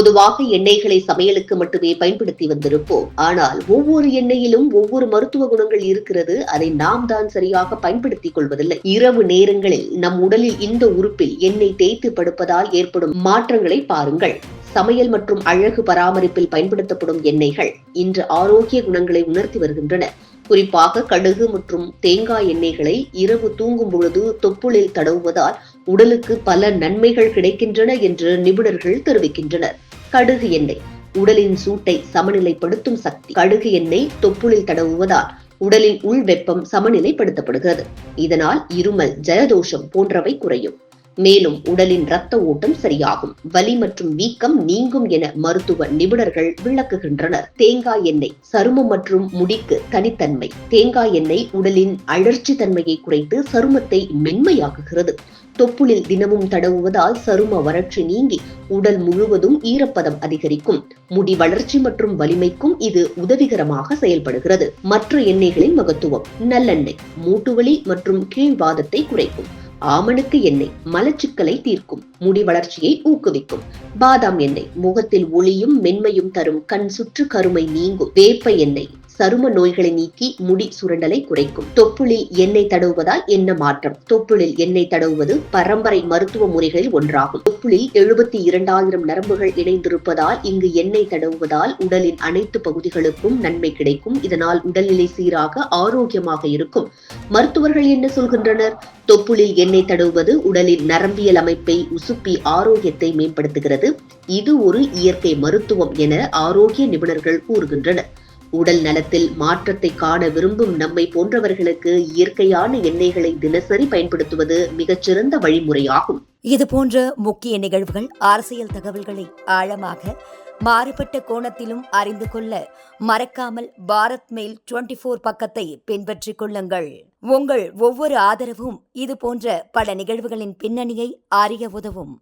பொதுவாக எண்ணெய்களை சமையலுக்கு மட்டுமே பயன்படுத்தி வந்திருப்போம். ஆனால் ஒவ்வொரு எண்ணெயிலும் ஒவ்வொரு மருத்துவ குணங்கள் இருக்கிறது. அதை நாம் தான் சரியாக பயன்படுத்திக் கொள்வதில்லை. இரவு நேரங்களில் நம் உடலில் இந்த உறுப்பில் எண்ணெய் தேய்த்து படுப்பதால் ஏற்படும் மாற்றங்களை பாருங்கள். சமையல் மற்றும் அழகு பராமரிப்பில் பயன்படுத்தப்படும் எண்ணெய்கள் இன்று ஆரோக்கிய குணங்களை உணர்த்தி வருகின்றன. குறிப்பாக கடுகு மற்றும் தேங்காய் எண்ணெய்களை இரவு தூங்கும் பொழுது தொப்புளில் தடவுவதால் உடலுக்கு பல நன்மைகள் கிடைக்கின்றன என்று நிபுணர்கள் தெரிவிக்கின்றனர். கடுகு எண்ணெய். உடலின் சூட்டை சமநிலைப்படுத்தும் சக்தி. கடுகு எண்ணெய் தொப்புளில் தடவுவதால் உடலின் உள் வெப்பம் சமநிலைப்படுத்தப்படுகிறது. இதனால் இருமல் ஜலதோஷம் போன்றவை குறையும். மேலும் உடலின் இரத்த ஓட்டம் சரியாகும். வலி மற்றும் வீக்கம் நீங்கும் என மருத்துவ நிபுணர்கள் விளக்குகின்றனர். தேங்காய் எண்ணெய் சருமம் மற்றும் முடிக்கு தனித்தன்மை. தேங்காய் எண்ணெய் உடலின் அழற்சி தன்மையை குறைத்து சருமத்தை மென்மையாக்குகிறது. தொப்புளில் தினமும் தடவுவதால் சரும வறட்சி நீங்கி உடல் முழுவதும் ஈரப்பதம் அதிகரிக்கும். முடி வளர்ச்சி மற்றும் வலிமைக்கும் இது உதவிகரமாக செயல்படுகிறது. மற்ற எண்ணெய்களின் மகத்துவம் நல்லெண்ணெய் மூட்டுவலி மற்றும் கீழ்வாதத்தை குறைக்கும். ஆமணக்கு எண்ணெய் மலச்சிக்கலை தீர்க்கும் முடி வளர்ச்சியை ஊக்குவிக்கும். பாதாம் எண்ணெய் முகத்தில் ஒளியும் மென்மையும் தரும் கண் சுற்று கருமை நீங்கும் வேப்ப எண்ணெய். சரும நோய்களை நீக்கி முடி சுரண்டலை குறைக்கும். தொப்புளில் எண்ணெய் தடவுவதால் என்ன மாற்றம். தொப்புளில் எண்ணெய் தடவுவது பரம்பரை மருத்துவ முறைகளில் ஒன்றாகும். தொப்புளில் எழுபத்தி இரண்டாயிரம் நரம்புகள் இணைந்திருப்பதால் இங்கு எண்ணெய் தடவுவதால் உடலின் அனைத்து பகுதிகளுக்கும் நன்மை கிடைக்கும். இதனால் உடல்நிலை சீராக ஆரோக்கியமாக இருக்கும். மருத்துவர்கள் என்ன சொல்கின்றனர்? தொப்புளில் எண்ணெய் தடவுவது உடலின் நரம்பியல் அமைப்பை உசுப்பி ஆரோக்கியத்தை மேம்படுத்துகிறது. இது ஒரு இயற்கை மருத்துவம் என ஆரோக்கிய நிபுணர்கள் கூறுகின்றனர். உடல் நலத்தில் மாற்றத்தை காண விரும்பும் நம்மை போன்றவர்களுக்கு இயற்கையான எண்ணெய்களை தினசரி பயன்படுத்துவது மிகச்சிறந்த வழிமுறையாகும். இது போன்ற முக்கிய நிகழ்வுகள் அரசியல் தகவல்களை ஆழமாக மாறுபட்ட கோணத்திலும் அறிந்து கொள்ள மறக்காமல் பாரத் மெயில் டுவெண்டி ஃபோர் பக்கத்தை பின்பற்றிக் கொள்ளுங்கள். உங்கள் ஒவ்வொரு ஆதரவும் இது போன்ற பல நிகழ்வுகளின் பின்னணியை அறிய உதவும்.